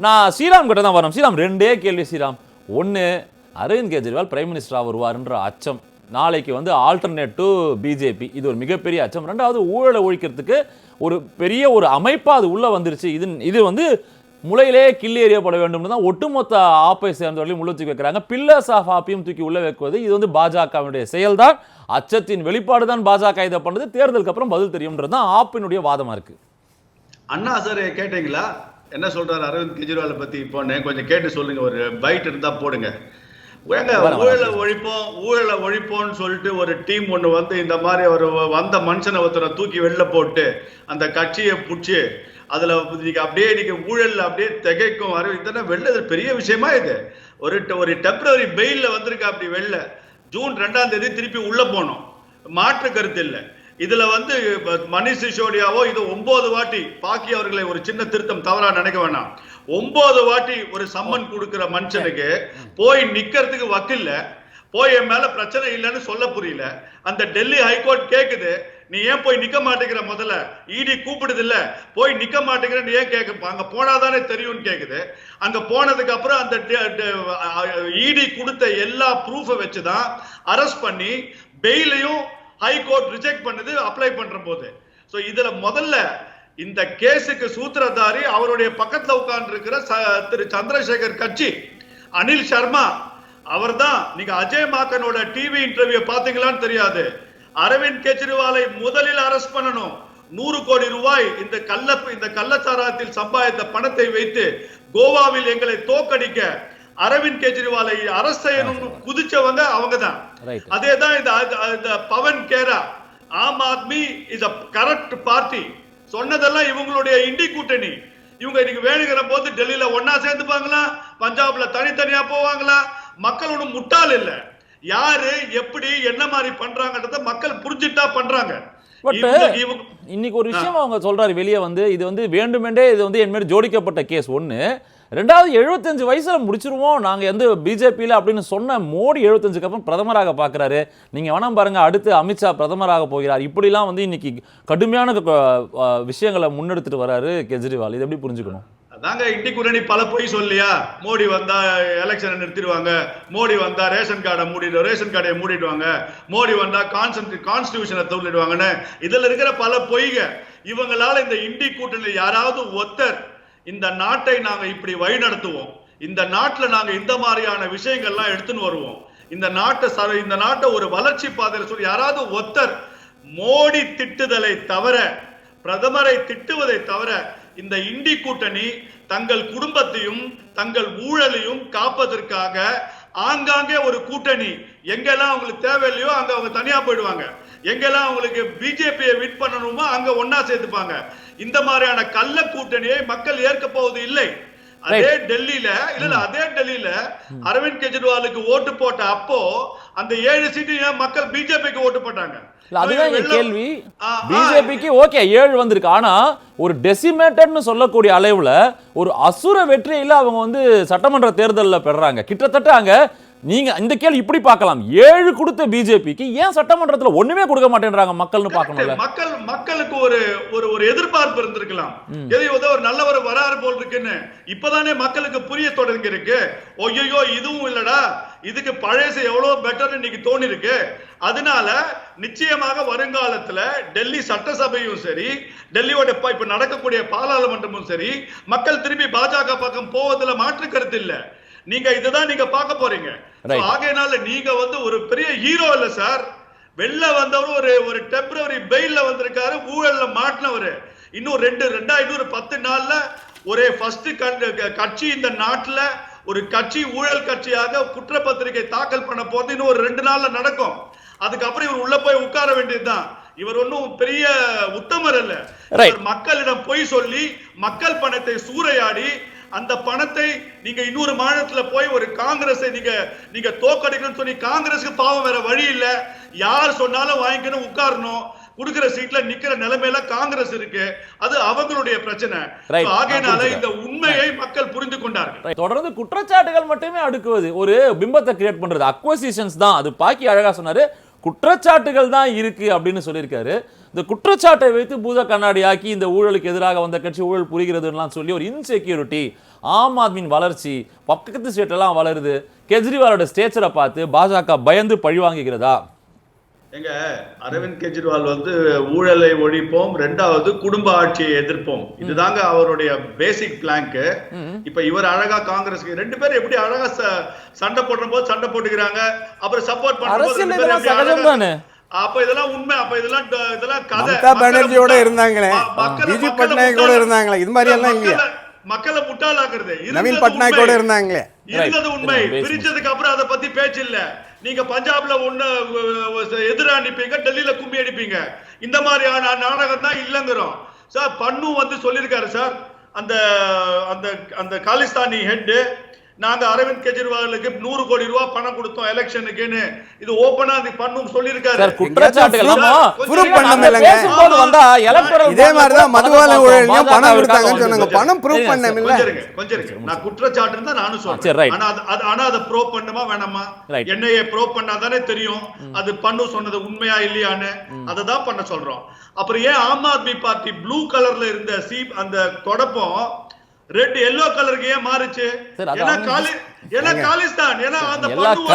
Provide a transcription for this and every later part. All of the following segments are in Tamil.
நான் ஸ்ரீராம் கிட்ட தான் வரேன் ஸ்ரீராம் ரெண்டே கேள்வி ஸ்ரீராம். ஒன்று அரவிந்த் கெஜ்ரிவால் பிரைம் மினிஸ்டராக வருவார்ன்ற அச்சம். நாளைக்கு வந்து ஆல்டர்னேட் டு பிஜேபி இது ஒரு மிகப்பெரிய அச்சம். ரெண்டாவது ஊழலை ஒழிக்கிறதுக்கு ஒரு பெரிய ஒரு அமைப்பாக அது உள்ளே வந்துருச்சு. இது இது வந்து முளையிலே கிள்ளி எறியப்பட வேண்டும்னு தான் ஒட்டுமொத்த ஆப்பை சேர்ந்தவர்களையும் உள்ள தூக்கி வைக்கிறாங்க. பில்லர்ஸ் ஆஃப் ஆப்பையும் தூக்கி உள்ளே வைக்குவது இது வந்து பாஜகவினுடைய செயல்தான். அச்சத்தின் வெளிப்பாடு தான் பாஜக இதை பண்ணது. தேர்தலுக்கு அப்புறம் பதில் தெரியும்ன்றது தான் ஆப்பினுடைய வாதமாக இருக்குது அண்ணா சார் கேட்டீங்களா? என்ன சொல்றாரு அரவிந்த் கெஜ்ரிவாலை பத்தி இப்போ கொஞ்சம் கேட்டு சொல்லுங்க ஒரு பைட் இருந்தா போடுங்க. ஏங்க ஊழலை. ஒழிப்போம் ஊழலை ஒழிப்போம்னு சொல்லிட்டு ஒரு டீம் ஒண்ணு வந்து இந்த மாதிரி ஒரு வந்த மனுஷனை ஒருத்தரை தூக்கி வெளில போட்டு அந்த கட்சியை புடிச்சு அதுல நீங்க அப்படியே நீங்க ஊழல்ல அப்படியே திகைக்கும் அரவிந்த் இதெல்லாம் வெளில பெரிய விஷயமா இது? ஒரு ஒரு டெம்பரரி பெயில்ல வந்திருக்கா அப்படி வெளில. ஜூன் ரெண்டாம் தேதி திருப்பி உள்ள போனோம். மாற்று கருத்து இல்லை. இதுல வந்து மணிஷ் சிசோடியாவோ இது ஒன்பது வாட்டி பாக்கி அவர்களை ஒரு சின்ன திருத்தம் தவறா நினைக்க வேணாம். ஒன்பது வாட்டி ஒரு சம்மன் கொடுக்கிற மனுஷனுக்கு போய் நிக்கிறதுக்கு வக்கில்ல. போய் என் மேல பிரச்சனை இல்லைன்னு சொல்ல புரியல. அந்த டெல்லி ஹைகோர்ட் கேக்குது நீ ஏன் போய் நிக்க மாட்டேங்கிற முதல்ல? இடி கூப்பிடுது இல்ல போய் நிக்க மாட்டேங்கிறன்னு ஏன் கேட்க அங்க போனாதானே தெரியும்னு கேக்குது. அங்க போனதுக்கு அப்புறம் அந்த இடி கொடுத்த எல்லா ப்ரூஃபை வச்சுதான் அரெஸ்ட் பண்ணி பெயிலையும் ஹைகோர்ட் ரிஜெக்ட் பண்ணுது அப்ளை பண்ற போது ஸோ இதுல முதல்ல இந்த கேஸுக்கு சூத்திரதாரி அவருடைய பக்கத்துல உட்கார்ந்து இருக்கிற திரு சந்திரசேகர் கட்சி அனில் சர்மா அவர்தான் நீங்க அஜய் மாக்கனோட டிவி இன்டர்வியூ பாத்தீங்களான்னு தெரியாது. அரவிந்த் கெஜ்ரிவாலை முதலில் அரெஸ்ட் பண்ணணும். நூறு கோடி ரூபாய் இந்த கள்ள இந்த கள்ளச்சாராயத்தில் சம்பாதித்த பணத்தை வைத்து கோவாவில் எங்களை தோக்கடிக்க அரவிந்த் கெஜ்ரிவாலை செய்யணும்னு குதிச்சவங்க அவங்கதான். Right. அதேதான் இந்த இந்த Pawan Khera. Aam Aadmi is a correct party சொன்னதெல்லாம் இவங்களுடைய இண்டி கூட்டணி. இவங்க இன்னைக்கு வேணுங்கிற போது டெல்லியில ஒன்னா சேர்ந்துப்பாங்களா? பஞ்சாப்ல தனித்தனியா போவாங்களா? மக்கள் ஒண்ணும் முட்டாள் இல்ல. யாரு எப்படி என்ன மாதிரி பண்றாங்கன்றத மக்கள் புரிஞ்சுட்டா பண்றாங்க. இவங்க இன்னைக்கு ஒரு விஷயம் அவங்க சொல்றாரு வெளியே வந்து இது வந்து வேண்டுமென்றே இது வந்து என் மாதிரி ஜோடிக்கப்பட்ட கேஸ். ஒன்று ரெண்டாவது எழுபத்தஞ்சு வயசில் முடிச்சிருவோம். நாங்கள் வந்து பிஜேபியில் அப்படின்னு சொன்ன மோடி எழுபத்தஞ்சுக்கு அப்புறம் பிரதமராக பார்க்குறாரு. நீங்கள் வேணாம் பாருங்கள் அடுத்து அமித்ஷா பிரதமராக போகிறார். இப்படிலாம் வந்து இன்னைக்கு கடுமையான விஷயங்களை முன்னெடுத்துட்டு வராரு கெஜ்ரிவால். இது எப்படி புரிஞ்சுக்கணும்? அதாங்க இட்டி குரணி பல பொய் சொல்லியா? மோடி வந்தா எலெக்ஷனை நிறுத்திடுவாங்க. மோடி வந்தா ரேஷன் கார்டை மூடிடு ரேஷன் கார்டை மூடிடுவாங்க. மோடி வந்தா கான்ஸ்டியூ கான்ஸ்டியூஷனை தூண்டிடுவாங்கன்னு இதுல இருக்கிற பல பொய்க இவங்களால இந்த இண்டி கூட்டணியில் யாராவது ஒத்தர் இந்த நாட்டை நாங்கள் இப்படி வழிநடத்துவோம். இந்த நாட்டில் நாங்கள் இந்த மாதிரியான விஷயங்கள்லாம் எடுத்துன்னு வருவோம். இந்த நாட்டை ச- இந்த நாட்டை ஒரு வளர்ச்சி பாதையில் சொல்லி யாராவது ஒத்தர் மோடி திட்டுதலை தவிர பிரதமரை திட்டுவதை தவிர இந்த இண்டி கூட்டணி தங்கள் குடும்பத்தையும் தங்கள் ஊழலையும் காப்பதற்காக ஆங்காங்கே ஒரு கூட்டணி. எங்கெல்லாம் அவங்களுக்கு தேவையில்லையோ அங்க அவங்க தனியா போயிடுவாங்க. எங்கெல்லாம் அவங்களுக்கு பிஜேபியை விட் பண்ணணுமோ அங்க ஒன்னா சேர்த்துப்பாங்க. இந்த மாதிரியான கள்ள கூட்டணியை மக்கள் ஏற்க போவது இல்லை. அதே டெல்லியில இல்ல அதே டெல்லியில அரவிந்த் கெஜ்ரிவாலுக்கு ஓட்டு போட்ட அப்போ அந்த ஏழு சீட்டு மக்கள் பிஜேபிக்கு ஓட்டு போட்டாங்க? அதுதான் கேள்வி. பிஜேபிக்கு ஓகே ஏழு வந்திருக்கு. ஆனா ஒரு டெசிமேட்டட்னு சொல்லக்கூடிய அளவுல ஒரு அசுர வெற்றியில அவங்க வந்து சட்டமன்ற தேர்தல்ல பெறாங்க. கிட்டத்தட்ட அங்க நீங்க இந்த கேள்வி இப்படி பார்க்கலாம். ஏழு கொடுத்த பிஜேபிக்கு ஏன் சட்டமன்றத்துல ஒண்ணுமே கொடுக்க மாட்டேன்றாங்க மக்கள்னு பார்க்கணும்ல? மக்கள் மக்களுக்கு ஒரு ஒரு ஒரு எதிர்பார்ப்பு இருந்திருக்கலாம். எதை ஏதோ ஒரு நல்லவர் வராரு போல் இருக்குன்னு. இப்பதானே மக்களுக்கு புரிய தொடங்கி இருக்கு. ஒய்யோ இதுவும் இல்லடா. இதுக்கு பழசு எவ்வளவு பெட்டர் இன்னைக்கு தோணி இருக்கு அதனால நிச்சயமாக வருங்காலத்துல டெல்லி சட்டசபையும் சரி டெல்லியோட இப்ப நடக்கக்கூடிய பாராளுமன்றமும் சரி மக்கள் திரும்பி பாஜக பக்கம் போவதுல மாற்று கருத்து இல்ல. நீங்க இதுதான் நீங்க பார்க்க போறீங்க. ஆகையினால நீங்க வந்து ஒரு பெரிய ஹீரோ இல்ல சார் வெளில வந்தவர் ஒரு ஒரு டெம்பரரி பெயில்ல வந்திருக்காரு ஊழல்ல மாட்டினவரு. இன்னும் ரெண்டு ரெண்டா இன்னொரு பத்து நாள்ல ஒரே ஃபர்ஸ்ட் கட்சி இந்த நாட்டுல ஒரு கட்சி ஊழல் கட்சியாக குற்றப்பத்திரிகை தாக்கல் பண்ண போறது இன்னும் ஒரு ரெண்டு நாள்ல நடக்கும். அதுக்கப்புறம் இவர் உள்ள போய் உட்கார வேண்டியதுதான். இவர் ஒன்றும் பெரிய உத்தமர் அல்ல. மக்களிடம் பொய் சொல்லி மக்கள் பணத்தை சூறையாடி அந்த பணத்தை நீங்க இன்னொரு மாநிலத்துல போய் ஒரு காங்கிரஸை நீங்க நீங்க தோக்கடிக்கணும்னு சொல்லி காங்கிரஸுக்கு பாவம் வேற வழி இல்ல. யார் சொன்னாலும் வாங்கிக்கணும் உட்காரணும். கொடுக்கிற சீட்ல நிக்கிற நிலைமையில காங்கிரஸ் இருக்கு. அது அவங்களுடைய பிரச்சனை. ஆகையினால இந்த உண்மையை மக்கள் புரிந்து கொண்டார்கள். தொடர்ந்து குற்றச்சாட்டுகள் மட்டுமே அடுக்குவது. ஒரு பிம்பத்தை கிரியேட் பண்றது. அக்வசிஷன்ஸ் தான். அது பாக்கி அழகா சொன்னாரு. குற்றச்சாட்டுகள் தான் இருக்கு அப்படின்னு சொல்லியிருக்காரு. இந்த குற்றச்சாட்டை வைத்து பூத கண்ணாடி ஆக்கி இந்த ஊழலுக்கு எதிராக வந்த கட்சி ஊழல் புரிகிறதுலாம் சொல்லி ஒரு இன்செக்யூரிட்டி ஆம் ஆத்மியின் வளர்ச்சி பக்கத்து ஸ்டேட் எல்லாம் வளருது கெஜ்ரிவாலோட ஸ்டேச்சரை பார்த்து பாஜக பயந்து பழி வாங்குகிறதா? எங்க அரவிந்த் கெஜ்ரிவால் வந்து ஊழலை ஒழிப்போம் ரெண்டாவது குடும்ப ஆட்சியை எதிர்ப்போம். இதுதாங்க அவருடைய பேசிக் பிளாங்க் இப்ப இவர் அழகா காங்கிரஸ்க்கு ரெண்டு பேரும் எப்படி அழகா சண்டை போடுற போது சண்டை போட்டுக்கிறாங்க அப்புறம் சப்போர்ட் பண்ணும்போது அப்ப இதெல்லாம் உண்மை அப்ப இதெல்லாம் இதெல்லாம் கதை. பானர்ஜியோட இருந்தாங்களே. பிஜு பட்நாயக் கூட இருந்தாங்களே. இது மாதிரி எல்லாம் இல்லையா. மக்களை- முட்டாளாக்குறது. நவீன் பட்நாயக் கூட உண்மை. இருந்தாங்களே. இருந்தது. உண்மை. பிரிச்சதுக்கு அப்புறம் அதை பத்தி பேச்சு இல்ல நீங்க பஞ்சாப்ல ஒண்ணு எதிர அனுப்பிங்க டெல்லியில கும்பி அடிப்பீங்க. இந்த மாதிரியான நாடகம் தான் இல்லங்கிறோம். சார் பண்ணு வந்து சொல்லியிருக்காரு சார். அந்த அந்த அந்த காலிஸ்தானி ஹெட் நாங்க அரவிந்த் கெஜ்ரிவாலுக்கு நூறு கோடி ரூபாய் பணம் கொடுத்தோம் எலெக்ஷனுக்குன்னு இது ஓபனா அது பண்ணும் சொல்லியிருக்காரு குற்றச்சாட்டுகள். பேசும்போது வந்தா electoral இதே மாதிரி தான். ஊழலையும் பணம் கொடுத்தாங்கன்னு. சொன்னாங்க பணம் ப்ரூவ் சரிங்க, பண்ண சார். இல்ல கொஞ்சம் கொஞ்சம். நான் குற்றச்சாட்டுன்னு தான் நானும் சொல்றேன். ஆனா அது- அது- ஆனா அதை ப்ரோ பண்ணுமா வேணாமா. என்னைய ப்ரோ பண்ணாதானே தெரியும் அது பண்ணு சொன்னது உண்மையா இல்லையான்னு அதை தான் பண்ண சொல்றோம் அப்புறம் ஏன் ஆம் ஆத்மி பார்ட்டி ப்ளூ கலர்ல இருந்த சீப் அந்த தொடப்பம் ரெட் எல்லோ கலருக்கு ஏன் மாறுச்சு? ஏன்னா காலி ஏன்னா காலிஸ்தான். ஏன்னா அந்த எல்லா வந்து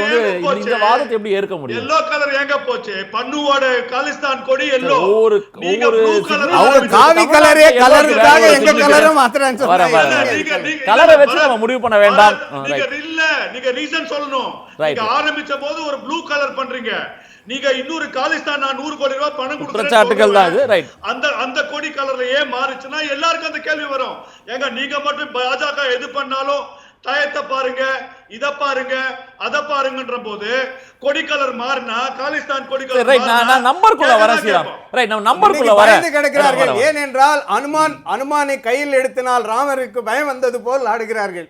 ஏங்க இந்த- போச்சு? இந்த வாதத்தை எப்படி ஏற்க முடியும்? எல்லோ கலர் எங்க போச்சு? பண்ணுவோட காலிஸ்தான் கொடி எல்லோ அவங்க ஆரம்பிச்சு காவி கலரே எல்லோ கலருக்காக கலர் எங்க. கலரை நீங்க- கலரை வச்சு நம்ம முடிவு பண்ண வேண்டாம். நீங்க. இல்ல நீங்க ரீசன் சொல்லணும். நீங்க ஆரம்பிச்ச போது ஒரு ப்ளூ கலர் பண்றீங்க. நீங்க இன்னொரு காலிஸ்தான் நான் நூறு கோடி ரூபாய் பணம் குற்றச்சாட்டுகள் தான் right. அந்த அந்த கொடி கலர்ல ஏன் மாறுச்சுன்னா எல்லாருக்கும் அந்த கேள்வி வரும். ஏங்க நீங்க மட்டும் பாஜக எது பண்ணாலும் டயத்தை பாருங்க. இத பாருங்க அத பாருங்கன்ற போது கொடி கலர் மாறினா காலிஸ்தான் கொடி கலர் right. நான் நான் நம்பருக்குள்ள வரேன் ஸ்ரீராம். ரைட் நம்ம நம்பருக்குள்ள வரேன் கிடக்கிறார்கள். ஏனென்றால் அனுமான் அனுமானை கையில் எடுத்தினால் ராமருக்கு பயம் வந்தது போல் ஆடுகிறார்கள்.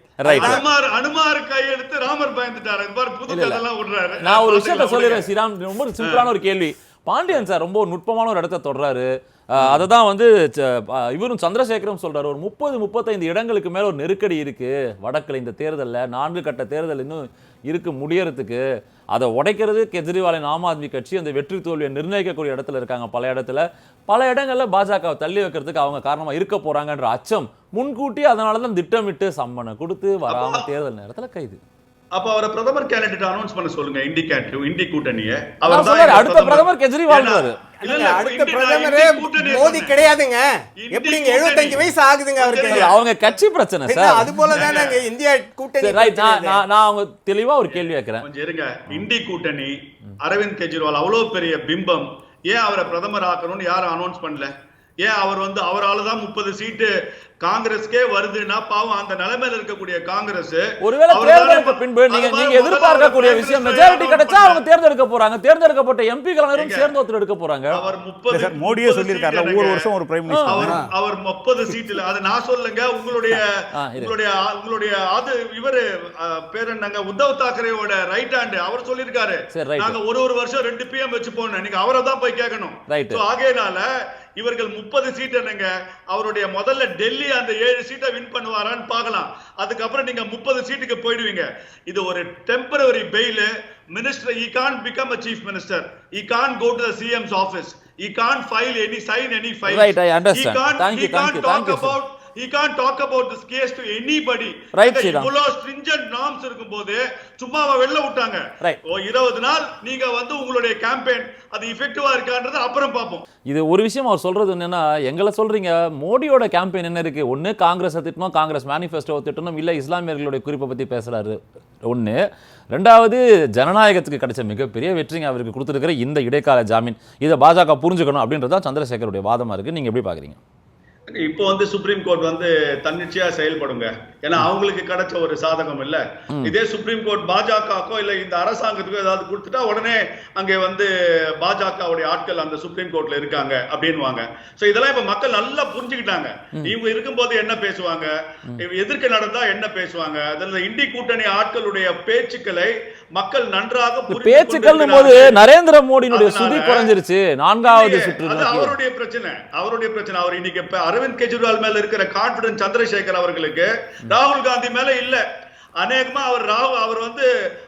அனுமார் அனுமார் கையெடுத்து ராமர் பயந்துட்டாரு. பாரு புது கதெல்லாம் விடுறாரு நான் ஒரு விஷயத்த சொல்லிடுறேன் ஸ்ரீராம். ரொம்ப சிம்பிளான ஒரு கேள்வி. பாண்டியன் சார் ரொம்ப நுட்பமான ஒரு இடத்த தொடறாரு. அஹ், அதை தான் வந்து இவரும் சந்திரசேகரும் சொல்றாரு ஒரு முப்பது முப்பத்தைந்து இடங்களுக்கு மேல ஒரு நெருக்கடி இருக்கு. வடக்குல இந்த தேர்தல்ல நான்கு கட்ட தேர்தல் இன்னும் இருக்கு முடியறதுக்கு. அதை உடைக்கிறது கெஜ்ரிவாலின் ஆம் ஆத்மி கட்சி அந்த வெற்றி தோல்வியை நிர்ணயிக்கக்கூடிய இடத்துல இருக்காங்க பல இடத்துல. பல இடங்கள்ல பாஜகவை தள்ளி வைக்கிறதுக்கு அவங்க காரணமா இருக்க போறாங்கன்ற அச்சம் முன்கூட்டி அதனால தான் திட்டமிட்டு சம்மனை கொடுத்து வராம தேர்தல் நேரத்துல கைது. அப்ப அவரை பிரதமர் கேண்டிடேட் அனௌன்ஸ் பண்ண சொல்லுங்க இண்டி கேண்டிடேட் இண்டி கூட்டணிய நான் சொல்றாரு, அடுத்த பிரதமர் இல்ல அடுத்த பிரதமரே மோடி. கிடையாதுங்க. எப்படிங்க. 75 வயசு ஆகுதுங்க அவருக்கு? அவங்க கட்சி பிரச்சனை சார். அது போல தானே இந்தியா கூட்டணி ரைட் நான் பிரச்சனை நான் நான் அவங்க தெளிவா ஒரு கேள்வி கேட்கிறேன் கொஞ்சம் இருங்க. இண்டி கூட்டணி அரவிந்த் கெஜ்ரிவால் அவ்வளவு பெரிய பிம்பம் ஏன் அவரை பிரதமர் ஆக்கணும்னு யாரும் அனௌன்ஸ் பண்ணல? ஏன் அவர் வந்து அவரால தான் முப்பது சீட்டு காங்கிரஸ்க்கே வருதுன்னா பாவம் அந்த நிலைமையில இருக்கக்கூடிய காங்கிரஸ் ஒருவேளை ம- பின்பு நீங்க நீங்க எதிர்பார்க்கக்கூடிய விஷயம் மெஜாரிட்டி கிடைச்சா அவங்க. தேர்ந்தெடுக்க போறாங்க தேர்ந்தெடுக்கப்பட்ட எம்பிகள் அனைவரும்? சேர்ந்து ஒருத்தர் எடுக்க போறாங்க அவர் முப்பது மோடியே சொல்லியிருக்காருல ஒவ்வொரு வருஷம் ஒரு பிரைம் மினிஸ்டர் அவர் அவர் முப்பது சீட்டுல அது நான் சொல்லுங்க உங்களுடைய. உங்களுடைய உங்களுடைய அது இவரு பேர் என்னங்க உத்தவ் தாக்கரேவோட ரைட் ஹேண்ட் அவர் சொல்லியிருக்காரு. நாங்க ஒரு ஒரு வருஷம் ரெண்டு பிஎம் வச்சு போனோம் நீங்க அவரை தான் போய் கேட்கணும் ஆகையினால இவர்கள் முப்பது சீட் என்னங்க? அவருடைய முதல்ல டெல்லி அந்த ஏழு சீட்டை வின் பண்ணுவாரான்னு பார்க்கலாம். அதுக்கப்புறம் நீங்க முப்பது சீட்டுக்கு போயிடுவீங்க. இது ஒரு temporary bail minister he can become a chief minister he can go to the CM's office he can file any sign any file understand. Thank you, thank you, thank you, sir. about he can't talk about this case to anybody. Right. இவ்வளவு stringent norms இருக்கும்போது சும்மா அவ வெளில விட்டாங்க. ஓ இருபது நாள் நீங்க வந்து உங்களுடைய கேம்பெயின் அது இஃபெக்டிவா இருக்கான்றது அப்புறம் பார்ப்போம். இது ஒரு விஷயம் அவர் சொல்றது என்னன்னா எங்களை சொல்றீங்க மோடியோட கேம்பெயின் என்ன இருக்கு? ஒண்ணு காங்கிரஸ் திட்டணும் காங்கிரஸ் மேனிஃபெஸ்டோ திட்டணும் இல்ல இஸ்லாமியர்களுடைய குறிப்பை பத்தி பேசுறாரு. ஒண்ணு. ரெண்டாவது ஜனநாயகத்துக்கு கிடைச்ச மிகப்பெரிய வெற்றிங்க அவருக்கு கொடுத்துருக்கிற இந்த இடைக்கால ஜாமீன். இதை பாஜக புரிஞ்சுக்கணும் அப்படின்றது தான் சந்திரசேகருடைய வாதமா இருக்கு. நீங்க எப்படி பாக்குறீங்க? இப்போ வந்து சுப்ரீம் கோர்ட் வந்து தன்னிச்சையா செயல்படுங்க. ஏன்னா அவங்களுக்கு கிடைச்ச ஒரு சாதகம் இல்ல. இதே சுப்ரீம் கோர்ட் பாஜகக்கோ இல்ல இந்த அரசாங்கத்துக்கோ ஏதாவது கொடுத்துட்டா உடனே அங்கே வந்து பாஜகவுடைய ஆட்கள் அந்த சுப்ரீம் கோர்ட்ல இருக்காங்க அப்படின்னுவாங்க. சோ இதெல்லாம் இப்ப மக்கள் நல்லா புரிஞ்சுக்கிட்டாங்க. இவங்க இருக்கும்போது என்ன பேசுவாங்க? எதிர்க்க நடந்தா என்ன பேசுவாங்க? அதுல இண்டி கூட்டணி ஆட்களுடைய பேச்சுக்களை மக்கள் நன்றாக புரிந்து பேச்சுக்கள்னும் போது. நரேந்திர மோடியினுடைய சுதி குறைஞ்சிருச்சு. நான்காவது சுற்று. அவருடைய பிரச்சனை. அவருடைய பிரச்சனை. அவர் இன்னைக்கு அரவிந்த் கெஜ்ரிவால் மேல இருக்கிற கான்பிடன்ஸ் சந்திரசேகர் அவர்களுக்கு ராகுல் காந்தி மேல இல்ல. அநேகமா அவர் ராவ் அவர் வந்து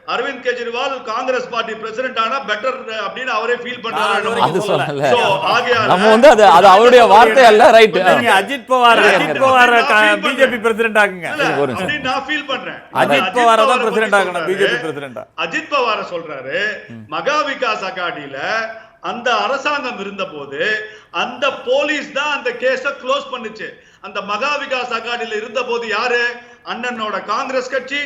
அரவிந்த் கெஜ்ரிவால் காங்கிரஸ் பார்ட்டி பிரசிடென்ட் ஆனா பெட்டர் அப்படின்னு அவரே ஃபீல் பண்றாரு. அது சொல்லல So, ஆகையால நம்ம வந்து அது அது அவருடைய வார்த்தை அல்ல ரைட் நீங்க அஜித் பவார் அஜித் பவார் பிஜேபி. பிரசிடென்ட் நிமிஷம். அப்படின்னு நான் ஃபீல் பண்றேன். அஜித் பவார் தான் பிரசிடென்ட் ஆகணும் சொல்றாரு. பிஜேபி பிரசிடென்டா அஜித் பவார சொல்றாரு மகா விகாஸ் அகாடியில அந்த அரசாங்கம் இருந்தபோது அந்த போலீஸ் தான் அந்த கேஸ க்ளோஸ் பண்ணுச்சு. அந்த மகா விகாஸ் அகாடியில இருந்தபோது யாரு? அண்ணனோட காங்கிரஸ் கட்சி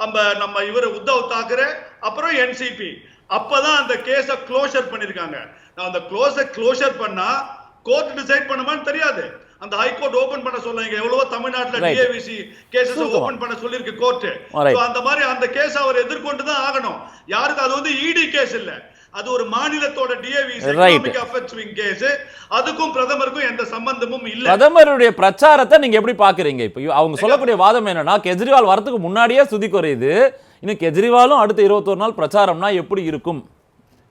நம்ம நம்ம இவர் உத்தவ் தாக்கரே அப்புறம் என்சிபி அப்பதான் அந்த கேஸ க்ளோஷர் பண்ணிருக்காங்க. நான் அந்த க்ளோஸ க்ளோஷர் பண்ணா கோர்ட் டிசைட் பண்ணுமான்னு தெரியாது. அந்த ஹைகோர்ட் ஓபன் பண்ண சொல்லுங்க எவ்வளவோ தமிழ்நாட்டுல. DAVC cases. ஓபன் பண்ண சொல்லிருக்கு கோர்ட். அந்த மாதிரி அந்த கேஸ் அவர் எதிர்கொண்டு தான் ஆகணும். யாருக்கு அது வந்து இடி கேஸ் இல்ல. அது ஒரு மாநிலத்தோட அஃபெக்ட்ஸ்விங் கேஸ் அதுக்கும் பிரதமருக்கும் எந்த சம்பந்தமும் இல்ல. பிரதமருடைய பிரச்சாரத்தை நீங்க எப்படி பாக்குறீங்க? இப்போ அவங்க சொல்லக்கூடிய வாதம் என்னன்னா கெஜ்ரிவால் வரதுக்கு முன்னாடியே சுதி குறையுது இன்னும் கெஜ்ரிவாலும் அடுத்த இருபத்தொரு நாள் பிரச்சாரம்னா எப்படி இருக்கும்?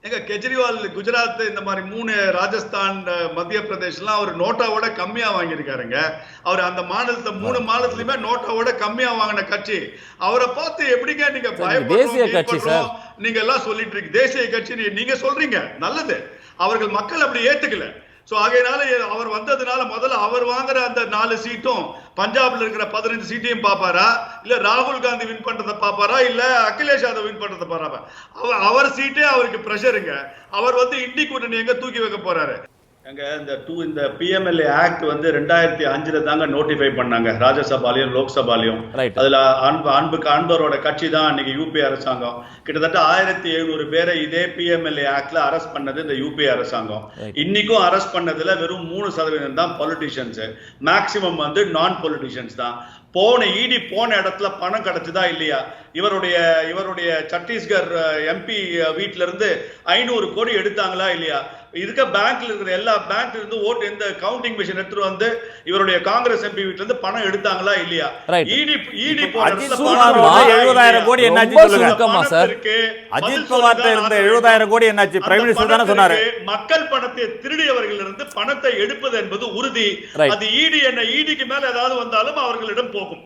எங்க கெஜ்ரிவால் குஜராத் இந்த மாதிரி மூணு ராஜஸ்தான் மத்திய பிரதேஷ்லாம் அவர் நோட்டாவோட கம்மியா வாங்கியிருக்காருங்க. அவர் அந்த மாநிலத்தை மூணு மாநிலத்திலுமே நோட்டாவோட கம்மியா வாங்கின கட்சி. அவரை பார்த்து எப்படிங்க நீங்க பயப்படுறோம், நீங்க எல்லாம் சொல்லிட்டு இருக்கு தேசிய கட்சி நீங்க சொல்றீங்க. நல்லது. அவர்கள் மக்கள் அப்படி ஏத்துக்கல. ஸோ ஆகையினால அவர் வந்ததுனால முதல்ல அவர் வாங்குற அந்த நாலு சீட்டும் பஞ்சாப்ல இருக்கிற பதினஞ்சு சீட்டையும் பார்ப்பாரா? இல்ல ராகுல் காந்தி வின் பண்றத பார்ப்பாரா? இல்ல அகிலேஷ் யாதவ் வின் பண்றத பாப்பாரா அவர் அவர் சீட்டே அவருக்கு பிரஷருங்க அவர் வந்து இண்டி கூட்டணி எங்க தூக்கி வைக்க போறாரு? எங்க இந்த டூ இந்த பிஎம்எல்ஏ ஆக்ட் வந்து ரெண்டாயிரத்தி அஞ்சுல தாங்க நோட்டிஃபை பண்ணாங்க. ராஜ்யசபாலையும் லோக்சபாலையும். அதுல அன்பு அன்புக்கு அன்பரோட கட்சி தான் அன்னைக்கு யூபி அரசாங்கம். கிட்டத்தட்ட ஆயிரத்தி எழுநூறு பேரை இதே பிஎம்எல்ஏ ஆக்ட்ல அரெஸ்ட் பண்ணது இந்த யூபி அரசாங்கம். இன்னைக்கும் அரெஸ்ட் பண்ணதுல வெறும் மூணு சதவீதம் தான் பொலிட்டிஷியன்ஸ் மேக்சிமம் வந்து நான் பொலிட்டிஷியன்ஸ் தான். போன இடி போன இடத்துல பணம் கிடைச்சதா இல்லையா? இவருடைய இவருடைய சத்தீஸ்கர் எம்பி வீட்ல இருந்து ஐநூறு கோடி எடுத்தாங்களா இல்லையா? இருக்க பேங்க்ல இருக்கிற எல்லா பேங்க்ல இருந்து ஓட்டு எந்த கவுண்டிங் மிஷின் எடுத்துட்டு வந்து இவருடைய காங்கிரஸ் எம்பி வீட்ல இருந்து பணம் எடுத்தாங்களா இல்லையா? பவார் பணம் வந்து இருக்கா 70,000 இல்லையா? கோடி என்னாச்சு? பணத்திற்கு அஜித் சொல்லுங்க, இருந்த 70,000 கோடி என்னாச்சு. பிரைம் மினிஸ்டர் தானே சொன்னாரு. மக்கள் பணத்தை திருடியவர்களிலிருந்து பணத்தை எடுப்பது என்பது உறுதி. அது ஈடி என்ன ஈடிக்கு மேல ஏதாவது வந்தாலும் அவர்களிடம் போகும்.